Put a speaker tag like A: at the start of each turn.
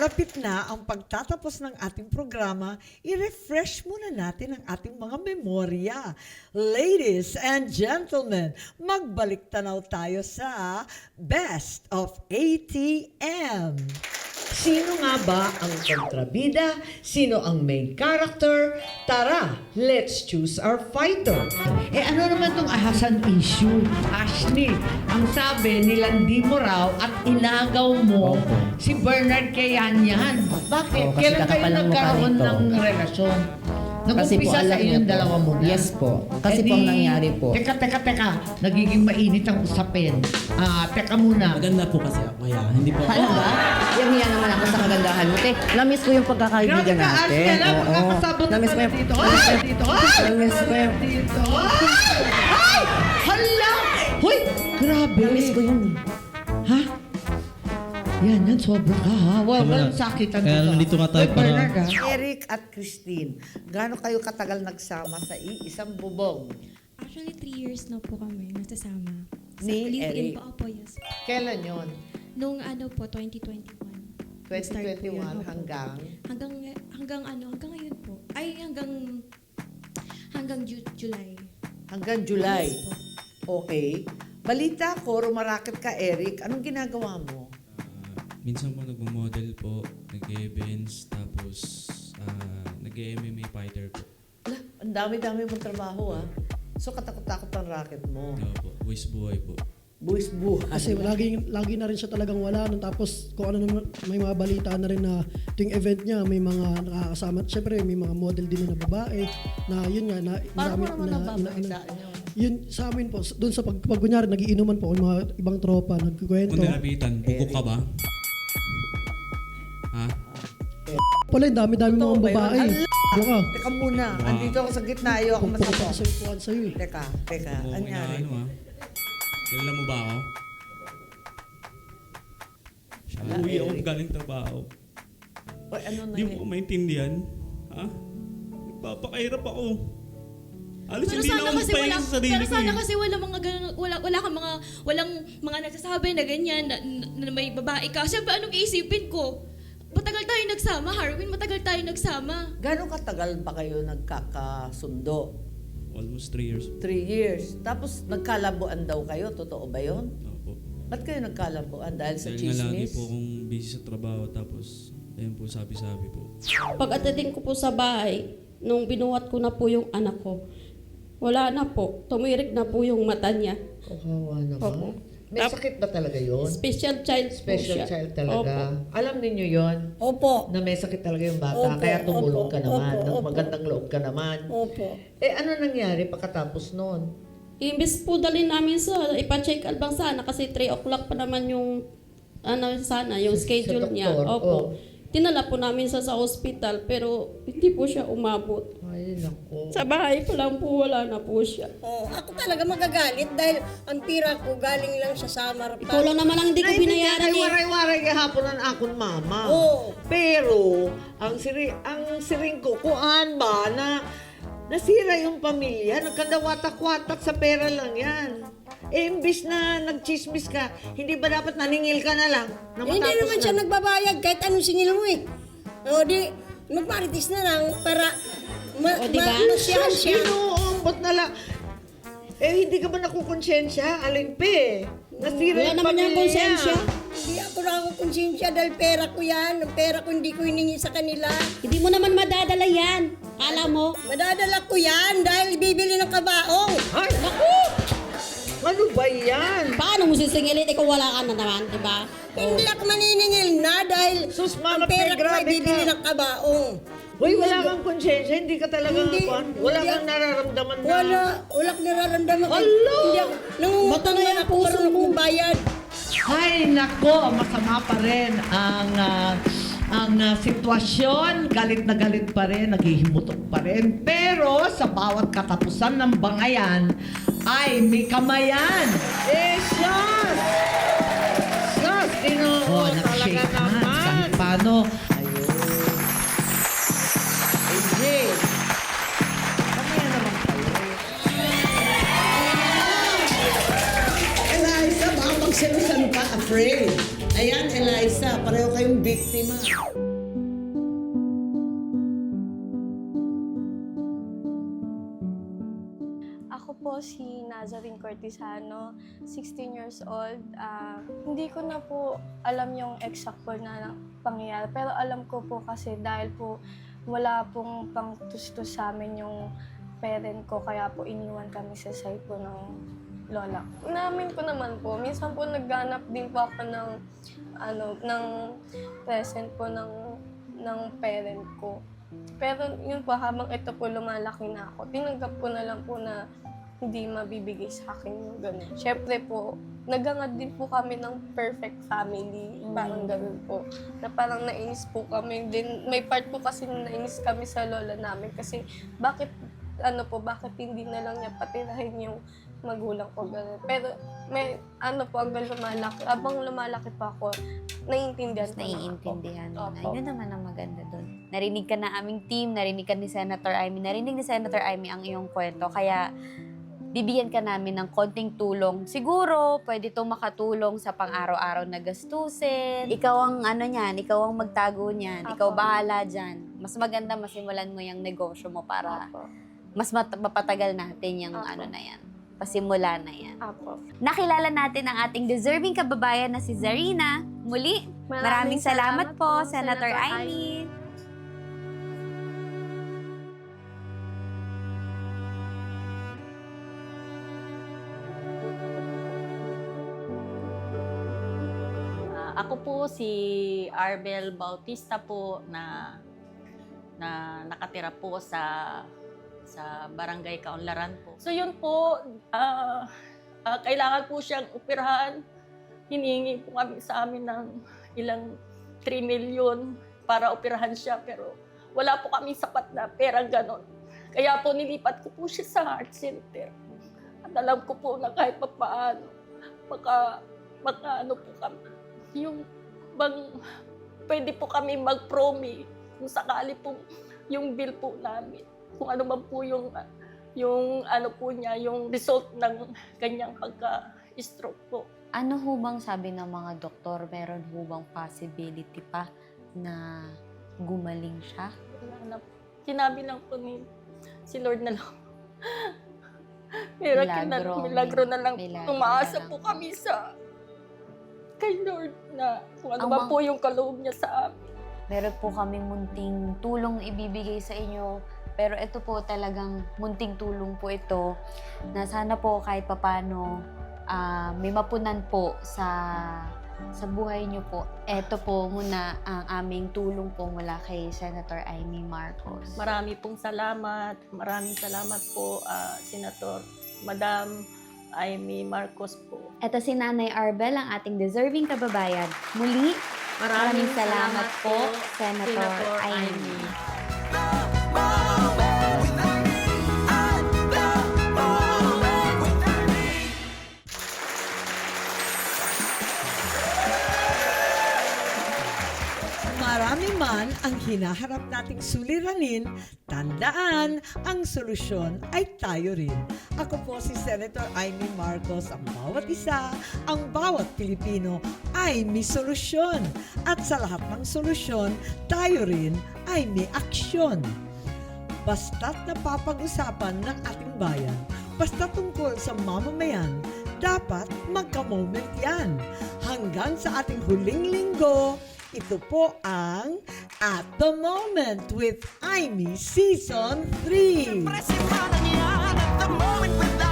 A: Papalapit na ang pagtatapos ng ating programa, i-refresh muna natin ang ating mga memorya. Ladies and gentlemen, magbalik tanaw tayo sa Best of ATM. Sino nga ba ang kontrabida? Sino ang main character? Tara, let's choose our fighter.
B: Eh ano naman tong ahasan issue? Ashley, ang sabi nilandi mo raw at inagaw mo
C: Opo.
B: si Bernard Kayanyan. Bakit?
C: Oo, kasi
B: Kailan kayo
C: kakapalang mukha
B: nagkaroon
C: nito.
B: ng relasyon?
C: Kasi po
B: Nag-umpisa sa inyong
C: po.
B: dalawa muna.
C: Yes po. Kasi
B: Eh
C: po ang nangyari po.
B: Teka, teka, teka. Nagiging mainit ang usapin. Ah, teka muna.
D: Maganda po kasi ako kaya hindi po
C: Alam ba? Yung hiya naman ako sa kagandahan mo. Te, namiss ko yung pagkakaibigan
B: Grabe ka,
C: natin.
B: Ashley. Alam,
C: Oo.
B: magkakasabot na
C: Namiss ko yung...
B: dito.
C: Namiss ko
B: Ay,
C: yung-
B: dito. Ay,
C: Namiss ko yung...
B: dito. Ay! Ay! Hala! Hoy! Grabe.
C: Namiss ko yun eh.
B: Ha? Yan, yan. Sobra ka, ha? Well,
D: Tama
B: walang sakitan
D: Kaya nandito nga tayo para-
B: Bernard, ha?
A: Eric at Christine, gaano kayo katagal nagsama sa iisang bubong?
E: Actually, three years na po kami nagsasama. Sa
A: Ni
E: live-in
A: Eric.
E: po, opo, yes.
A: Kailan yon?
E: Nung ano po, 2021. Start po yun,
A: 2021
E: opo.
A: hanggang?
E: Hanggang, hanggang ano, hanggang ngayon po. Ay, hanggang, hanggang Ju- July.
A: Hanggang July.
E: Yes po.
A: Okay. Balita ko, rumarakit ka, Eric. Anong ginagawa mo?
D: Minsan po nagmo-model po, nag-events, tapos ah, nag-MMA fighter po.
A: Ala, ang dami-dami mong trabaho, ah. So, katakot-takot ang racket mo.
D: Ano po, voice buhay po.
A: Buwis buhay.
F: Kasi lagi, lagi na rin siya talagang wala. Nun. Tapos kung ano naman, may mga balita na rin na tuwing event niya, may mga nakakasama. Siyempre, may mga model din na babae na yun nga, na,
A: Paano mo naman
F: na,
A: nababalitaan yun?
F: yun sa amin po, doon sa pag, pag kunyari, nagiinuman po, yung mga ibang tropa, nagkukwento.
D: Kung nilapitan, bugok ka ba?
F: Pala, yung dami-dami
A: Totoo
F: mga
A: ba yun?
F: babae. Baka,
A: Teka muna.
D: Wow.
A: Andito ako sa gitna. Ayaw ako masakot.
F: sa'yo, puwan sa'yo eh.
A: Teka, teka.
D: Oo, ano ha? Kilala mo ba ako? Siya, uwi ako galing trabaho.
A: Oy, ano na
D: Hindi mo ko maintindihan. Ha? Nagpapakahirap ako. Alis,
E: Pero
D: hindi na
E: sana
D: ako
E: kasi
D: magpahinga
E: wala,
D: sa sarili
E: pero
D: ko
E: sana
D: eh.
E: kasi wala mga ganun, wala, wala kang mga, walang mga nagsasabi na ganyan, na, na may babae ka. Siyempre, anong iisipin ko? Matagal tayo nagsama, Harwin, matagal tayo nagsama.
A: Gano'ng katagal ba kayo nagkakasundo?
D: Almost 3 years.
A: Three years. Tapos nagkalabuan daw kayo. Totoo ba yun?
D: Opo.
A: Ba't kayo nagkalabuan? Dahil sa
D: Dahil nga lagi
A: chismis?
D: po akong busy sa trabaho tapos ayun po sabi-sabi po.
G: Pag-atating ko po sa bahay, nung binuhat ko na po yung anak ko, wala na po. Tumirik na po yung mata niya.
A: Kawawa naman.
G: Opo.
A: May sakit ba talaga yun?
G: Special child po
A: Special
G: siya.
A: child talaga. Alam ninyo yon
H: Opo.
A: na may sakit talaga yung bata,
H: Opo,
A: kaya tumulong
H: opo,
A: ka naman,
H: opo, opo.
A: magandang loob ka naman.
H: Opo.
A: Eh ano nangyari pagkatapos noon?
G: Imbis po dalhin namin sa ipa-check up bang sana kasi 3 o'clock pa naman yung ano sana, yung
A: Sa- sa
G: schedule niya.
A: doktor,
G: Opo.
A: oh.
G: Tinala po namin sa sa hospital pero hindi po siya umabot.
A: Ay, nako.
G: Sa bahay pa lang po wala na po siya.
H: Oh, ako talaga magagalit dahil ang pira ko galing lang siya sa Marapan.
G: Ikaw lang naman ang hindi ko binayaran
A: Ay,
G: eh.
A: waray-waray gahapon ang akong mama.
H: Oo.
A: Pero, ang siri ang siring ko, kuan ba na nasira yung pamilya, nagkadawatak-watak sa pera lang yan. Eh, imbis na nagchismis ka, hindi ba dapat naningil ka na lang? Na
H: Eh, hindi
A: matapos
H: naman
A: na?
H: siya nagbabayad kahit anong singil mo eh. O di, magmaritis na lang para ma-
G: O, diba?
H: ma- masiyahan siya.
A: Ginoong, ba't na lang? Eh, hindi ka ba nakukonsensya? Alin pe? Nasira
G: Wala
A: yung
G: naman
A: pamilya.
G: konsensya.
H: Hindi ako nakakonsensya dahil pera ko yan. Ang pera ko hindi ko hiningi sa kanila.
G: Hindi mo naman madadala yan. Kala mo?
H: Madadala ko yan dahil bibili ng kabaong.
A: Ay, naku! Ano yan?
G: Paano mo sisingilin? Ikaw wala ka na naman, di ba?
H: Hindi ako maniningil na dahil
A: Sus,
H: ang
A: Mama,
H: pera ko ay
A: grabe
H: bibili
A: ka.
H: ng kabaong.
A: Uy, wala kang konsensya, hindi ka talaga
H: Hindi,
A: kuwan. Wala
H: hindi
A: kang
H: ako-
A: nararamdaman na.
H: Wala, wala ko nararamdaman.
A: Hala!
H: Hindi ako, nangungutang
G: Mata na
H: man ako,
G: puso mo.
H: akong bayad.
B: Ay, nako, masama pa rin ang ah, ang ah, sitwasyon. Galit na galit pa rin, naghihimutok pa rin. Pero sa bawat katapusan ng bangayan, ay may kamayan.
A: Eh, sus! Sus, ginoo,
B: Oh,
A: talaga
B: nag-shake hands
A: naman.
B: kahit paano.
A: Ayun. AJ, kamaya naman kayo.
I: Eliza, baka magselusan ka, afraid.
J: Ayan, Eliza, pareho kayong biktima.
I: Ako po si Nazarene Cortizano, 16 years old. Ah, hindi ko na po alam yung exact po na pangyayari. Pero alam ko po kasi dahil po wala pong pangtustos sa amin yung parent ko. Kaya po iniwan kami sa side po ng lola. Namin ko naman po. Minsan po nagganap din po ako ng ano ng present po ng ng parent ko. Pero yun po, habang ito po lumalaki na ako, tinanggap ko na lang po na hindi mabibigay sa akin yung gano'n. Siyempre po, nagangad din po kami ng perfect family. Parang gano'n po. Na parang nainis po kami. Din, may part po kasi na nainis kami sa lola namin. Kasi bakit, ano po, bakit hindi na lang niya patirahin yung magulang ko gano'n. Pero may, ano po, hanggang lumalaki. Abang lumalaki pa ako, naiintindihan
C: Mas
I: ko
C: naiintindihan mo na.
I: Opo.
C: Yun naman ang maganda doon. Narinig ka na aming team, narinig ka ni Senator Amy, narinig ni Senator Amy ang iyong kwento. Kaya bibigyan ka namin ng konting tulong. Siguro, pwede itong makatulong sa pang-araw-araw na gastusin. Ikaw ang ano niyan, ikaw ang magtago niyan,
I: Apo.
C: ikaw bahala dyan. Mas maganda masimulan mo yung negosyo mo para
I: Apo.
C: mas mat- mapatagal natin yung
I: Apo.
C: ano na yan. Pasimula na yan.
I: Apo.
C: Nakilala natin ang ating deserving kababayan na si Zarina. Muli, maraming, salamat, po, Senator, Amy.
K: Ah, ako po si Arbel Bautista po na na nakatira po sa sa Barangay Kaunlaran po. So yun po, ah, ah, kailangan po siyang operahan. Hiningi po kami sa amin ng ilang 3 million para operahan siya pero wala po kami sapat na pera ganon. Kaya po nilipat ko po siya sa heart center. At alam ko po na kahit pa paano, maka, maka ano po kami, yung bang pwede po kami mag-promi kung sakali po yung bill po namin. Kung ano man po yung yung ano po niya, yung result ng kanyang pagka-stroke po.
C: Ano ho bang sabi ng mga doktor? Meron ho bang possibility pa na gumaling siya?
K: Wala na po. Sinabi lang po ni si Lord na lang. Miracle na
C: Milagro.
K: milagro na lang.
C: Milagro
K: Tumaasa
C: na lang.
K: po kami sa kay Lord na kung ano
C: Ang mga-
K: po yung kaloob niya sa amin.
C: Meron po kaming munting tulong ibibigay sa inyo. Pero ito po talagang munting tulong po ito na sana po kahit papano ah, may mapunan po sa sa buhay niyo po. Ito po muna ang aming tulong po mula kay Senator Amy Marcos.
K: Marami pong salamat. Maraming salamat po, ah, Senator Madam Amy Marcos po.
C: Ito si Nanay Arbel, ang ating deserving kababayan. Muli, maraming salamat, po, Senator, Amy.
J: Marami man ang hinaharap nating suliranin, tandaan, ang solusyon ay tayo rin. Ako po si Senator Amy Marcos. Ang bawat isa, ang bawat Pilipino ay may solusyon. At sa lahat ng solusyon, tayo rin ay may aksyon. Basta't napapag-usapan ng ating bayan, basta tungkol sa mamamayan, dapat magka-moment yan. Hanggang sa ating huling linggo, ito po ang At the Moment with Amy Season 3.
L: Pressing on and at the moment without